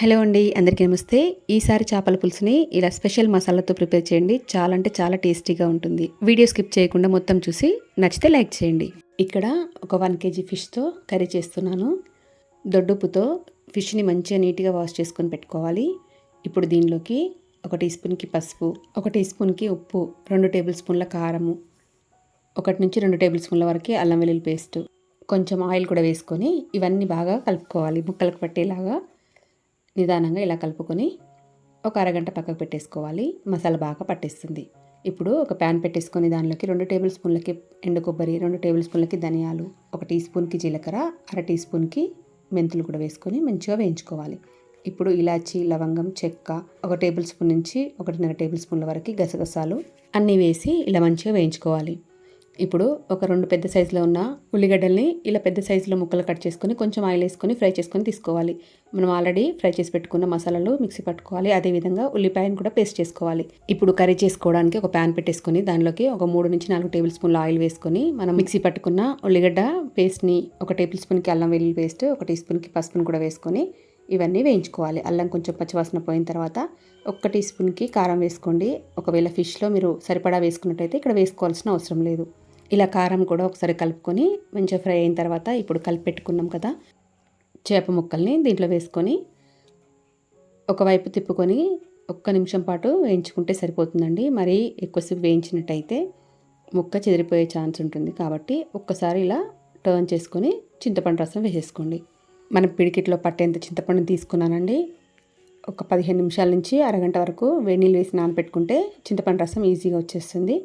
Hello అండి అందరికీ నమస్తే. ఈసారి చేపల పులుసుని ఇలా స్పెషల్ మసాలాతో ప్రిపేర్ చేయండి. చాలా అంటే చాలా టేస్టీగా ఉంటుంది. వీడియో స్కిప్ చేయకుండా మొత్తం చూసి నచ్చితే లైక్ చేయండి. ఇక్కడ ఒక వన్ కేజీ ఫిష్తో కర్రీ చేస్తున్నాను. దొడ్డుప్పుతో ఫిష్ని మంచిగా నీట్గా వాష్ చేసుకొని పెట్టుకోవాలి. ఇప్పుడు దీనిలోకి ఒక టీ స్పూన్కి పసుపు ఒక టీ స్పూన్కి ఉప్పు రెండు టేబుల్ స్పూన్ల కారము ఒకటి నుంచి రెండు టేబుల్ స్పూన్ల వరకు అల్లం వెల్లుల్లి పేస్ట్ కొంచెం ఆయిల్ కూడా వేసుకొని ఇవన్నీ బాగా కలుపుకోవాలి. ముక్కలకు పట్టేలాగా నిదానంగా ఇలా కలుపుకొని ఒక అరగంట పక్కకు పెట్టేసుకోవాలి. మసాలా బాగా పట్టేస్తుంది. ఇప్పుడు ఒక ప్యాన్ పెట్టేసుకొని దానిలోకి రెండు టేబుల్ స్పూన్లకి ఎండు కొబ్బరి రెండు టేబుల్ స్పూన్లకి ధనియాలు ఒక టీ స్పూన్కి జీలకర్ర అర టీ స్పూన్కి మెంతులు కూడా వేసుకొని మంచిగా వేయించుకోవాలి. ఇప్పుడు ఇలాచి లవంగం చెక్క ఒక టేబుల్ స్పూన్ నుంచి ఒకటిన్నర టేబుల్ స్పూన్ల వరకు గసగసాలు అన్నీ వేసి ఇలా మంచిగా వేయించుకోవాలి. ఇప్పుడు ఒక రెండు పెద్ద సైజులో ఉన్న ఉల్లిగడ్డల్ని ఇలా పెద్ద సైజులో ముక్కలు కట్ చేసుకొని కొంచెం ఆయిల్ వేసుకొని ఫ్రై చేసుకొని తీసుకోవాలి. మనం ఆల్రెడీ ఫ్రై చేసి పెట్టుకున్న మసాలాలు మిక్సీ పట్టుకోవాలి. అదేవిధంగా ఉల్లిపాయను కూడా పేస్ట్ చేసుకోవాలి. ఇప్పుడు కర్రీ చేసుకోవడానికి ఒక ప్యాన్ పెట్టేసుకొని దానిలోకి ఒక మూడు నుంచి నాలుగు టేబుల్ స్పూన్ల ఆయిల్ వేసుకొని మనం మిక్సీ పట్టుకున్న ఉల్లిగడ్డ పేస్ట్ని ఒక టేబుల్ స్పూన్కి అల్లం వెల్లుల్లి పేస్ట్ ఒక టీ స్పూన్కి పసుపును కూడా వేసుకొని ఇవన్నీ వేయించుకోవాలి. అల్లం కొంచెం పచ్చివాసన పోయిన తర్వాత ఒక్క టీ స్పూన్కి కారం వేసుకోండి. ఒకవేళ ఫిష్లో మీరు సరిపడా వేసుకున్నట్టయితే ఇక్కడ వేసుకోవాల్సిన అవసరం లేదు. ఇలా కారం కూడా ఒకసారి కలుపుకొని మంచిగా ఫ్రై అయిన తర్వాత ఇప్పుడు కలిపి పెట్టుకున్నాం కదా చేప ముక్కల్ని దీంట్లో వేసుకొని ఒకవైపు తిప్పుకొని ఒక్క నిమిషం పాటు వేయించుకుంటే సరిపోతుందండి. మరీ ఎక్కువసేపు వేయించినట్టయితే ముక్క చెదిరిపోయే ఛాన్స్ ఉంటుంది కాబట్టి ఒక్కసారి ఇలా టర్న్ చేసుకొని చింతపండు రసం వేసేసుకోండి. మనం పిడికిట్లో పట్టేంత చింతపండు తీసుకున్నానండి. ఒక పదిహేను నిమిషాల నుంచి అరగంట వరకు వేడి నీళ్ళు వేసి నానపెట్టుకుంటే చింతపండు రసం ఈజీగా వచ్చేస్తుంది.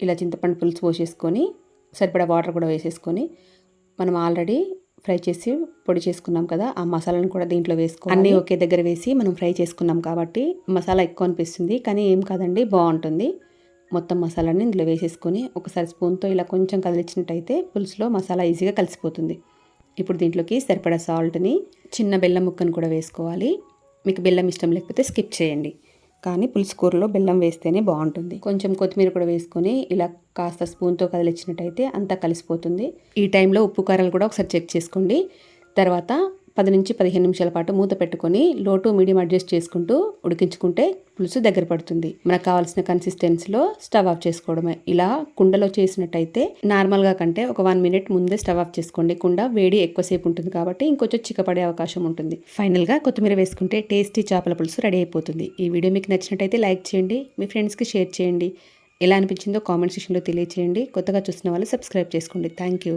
ఇలా చింతపండు పులుసు పోసేసుకొని సరిపడా వాటర్ కూడా వేసేసుకొని మనం ఆల్రెడీ ఫ్రై చేసి పొడి చేసుకున్నాం కదా ఆ మసాలాను కూడా దీంట్లో వేసుకో అన్నీ ఒకే దగ్గర వేసి మనం ఫ్రై చేసుకున్నాం కాబట్టి మసాలా ఎక్కువ అనిపిస్తుంది కానీ ఏం కాదండి బాగుంటుంది. మొత్తం మసాలాని ఇందులో వేసేసుకొని ఒకసారి స్పూన్తో ఇలా కొంచెం కదిలించినట్టయితే పులుసులో మసాలా ఈజీగా కలిసిపోతుంది. ఇప్పుడు దీంట్లోకి సరిపడా సాల్ట్ని చిన్న బెల్లం ముక్కను కూడా వేసుకోవాలి. మీకు బెల్లం ఇష్టం లేకపోతే స్కిప్ చేయండి. కానీ పులుసు కూరలో బెల్లం వేస్తేనే బాగుంటుంది. కొంచెం కొత్తిమీర కూడా వేసుకొని ఇలా కాస్త స్పూన్తో కదిలిచ్చినట్టయితే అంతా కలిసిపోతుంది. ఈ టైంలో ఉప్పు కారాలు కూడా ఒకసారి చెక్ చేసుకోండి. తర్వాత పది నుంచి పదిహేను నిమిషాల పాటు మూత పెట్టుకొని లో టు మీడియం అడ్జస్ట్ చేసుకుంటూ ఉడికించుకుంటే పులుసు దగ్గర పడుతుంది. మనకు కావాల్సిన కన్సిస్టెన్సీలో స్టవ్ ఆఫ్ చేసుకోవడమే. ఇలా కుండలో చేసినట్టయితే నార్మల్గా కంటే ఒక వన్ మినిట్ ముందే స్టవ్ ఆఫ్ చేసుకోండి. కుండ వేడి ఎక్కువసేపు ఉంటుంది కాబట్టి ఇంకొంచెం చిక్కపడే అవకాశం ఉంటుంది. ఫైనల్గా కొత్తిమీర వేసుకుంటే టేస్టీ చేపల పులుసు రెడీ అయిపోతుంది. ఈ వీడియో మీకు నచ్చినట్టయితే లైక్ చేయండి మీ ఫ్రెండ్స్కి షేర్ చేయండి. ఎలా అనిపించిందో కామెంట్ సెక్షన్లో తెలియచేయండి. కొత్తగా చూసిన వాళ్ళు సబ్స్క్రైబ్ చేసుకోండి. Thank you